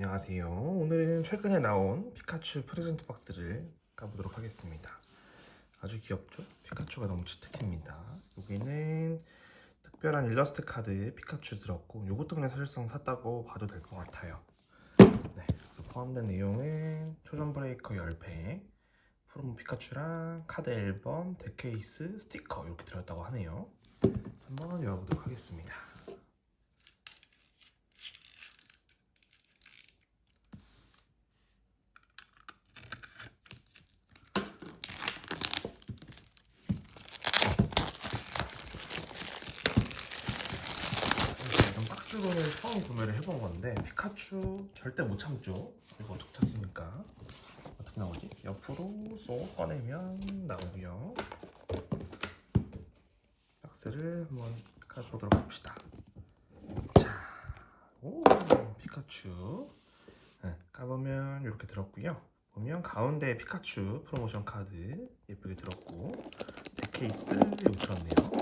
안녕하세요. 오늘은 최근에 나온 피카츄 프레젠트 박스를 까보도록 하겠습니다. 아주 귀엽죠? 피카츄가 너무 치트키입니다. 여기는 특별한 일러스트 카드 피카츄 들었고 요것도 그냥 사실상 샀다고 봐도 될 것 같아요. 네, 그래서 포함된 내용은 초전 브레이커 10팩, 프로모 피카츄랑 카드 앨범, 데케이스, 스티커 이렇게 들었다고 하네요. 한번 열어보도록 하겠습니다. 박스로는 처음 구매를 해본 건데 피카츄 절대 못 참죠. 이거 어떻게 찾습니까? 어떻게 나오지? 옆으로 쏙 꺼내면 나오고요. 박스를 한번 까보도록 합시다. 자, 오 피카츄. 네, 까보면 이렇게 들었고요. 보면 가운데 피카츄 프로모션 카드 예쁘게 들었고 케이스 여기 들었네요.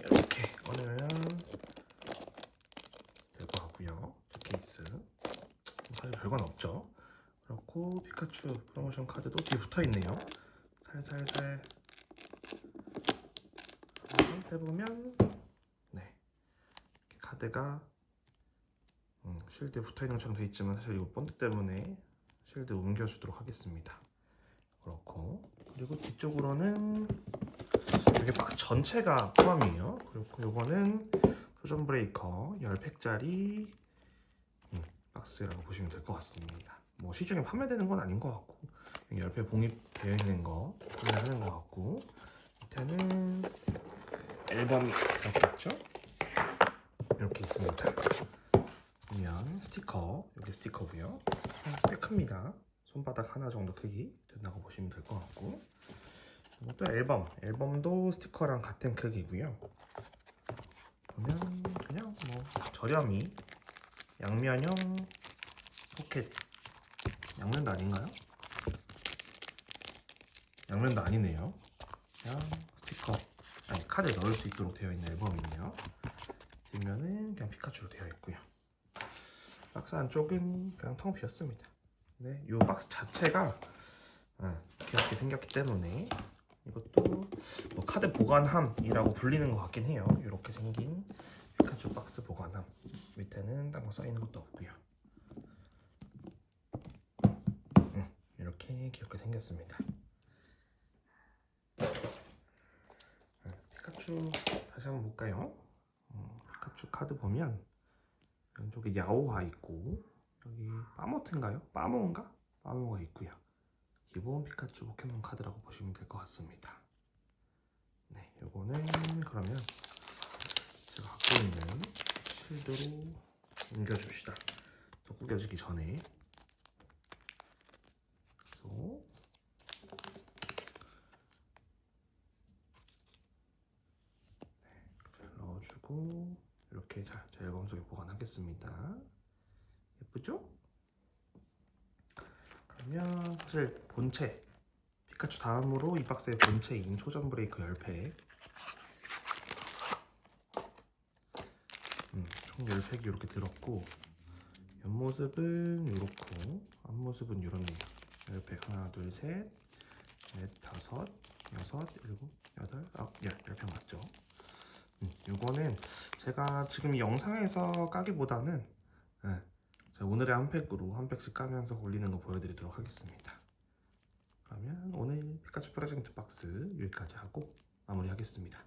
이렇게 꺼내면 될 것 같고요. 케이스 사실 별건 없죠. 그렇고 피카츄 프로모션 카드도 뒤에 붙어 있네요. 살살살 떼보면 네 카드가 음, 실드에 붙어 있는 것처럼 돼 있지만 사실 이거 본드 때문에 실드 옮겨주도록 하겠습니다. 그렇고 그리고 뒤쪽으로는 이게 박스 전체가 포함이에요. 그리고 요거는 소전 브레이커 10팩짜리 음, 박스라고 보시면 될 것 같습니다. 뭐 시중에 판매되는 건 아닌 것 같고 10팩 봉입되어 있는 거 판매하는 것 같고 밑에는 앨범 이렇게 있죠? 이렇게 있습니다. 보면 스티커 여기 스티커고요. 꽤 큽니다. 손바닥 하나 정도 크기 된다고 보시면 될 것 같고 이것도 앨범 앨범도 스티커랑 같은 크기고요. 보면 그냥 뭐 저렴이 양면형 포켓 양면도 아닌가요? 양면도 아니네요. 그냥 스티커 아니 카드에 넣을 수 있도록 되어 있는 앨범이네요. 뒷면은 그냥 피카츄로 되어 있고요. 박스 안쪽은 그냥 텅 비었습니다. 네, 이 박스 자체가 아, 귀엽게 생겼기 때문에 이것도 뭐 카드 보관함이라고 불리는 것 같긴 해요. 이렇게 생긴 피카츄 박스 보관함. 밑에는 딴거 써있는 것도 없고요. 음, 이렇게 귀엽게 생겼습니다. 아, 피카츄 다시 한번 볼까요? 음, 피카츄 카드 보면 왼쪽에 야오하 있고 여기 빠모트인가요? 빠모인가? 빠모가 있고요. 기본 피카츄 포켓몬 카드라고 보시면 될 것 같습니다. 네, 요거는 그러면 제가 갖고 있는 실드로 옮겨줍시다. 더 구겨지기 전에. 그래서 네, 잘 넣어주고 이렇게 잘 제 앨범 속에 보관하겠습니다. 예쁘죠? 그러면 사실 본체 피카츄 다음으로 이 박스의 본체인 소전 브레이크 10팩 음, 총 10팩이 이렇게 들었고 옆모습은 이렇고 앞모습은 이렇네요 10팩 하나 둘셋넷 다섯 여섯 일곱 여덟 아홉 열 10팩 맞죠 음, 요거는 제가 지금 이 영상에서 까기보다는 예, 제가 오늘의 한 팩으로 한 팩씩 까면서 올리는 거 보여드리도록 하겠습니다. 그러면 오늘 피카츄 프레젠트 박스 여기까지 하고 마무리하겠습니다.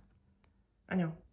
안녕.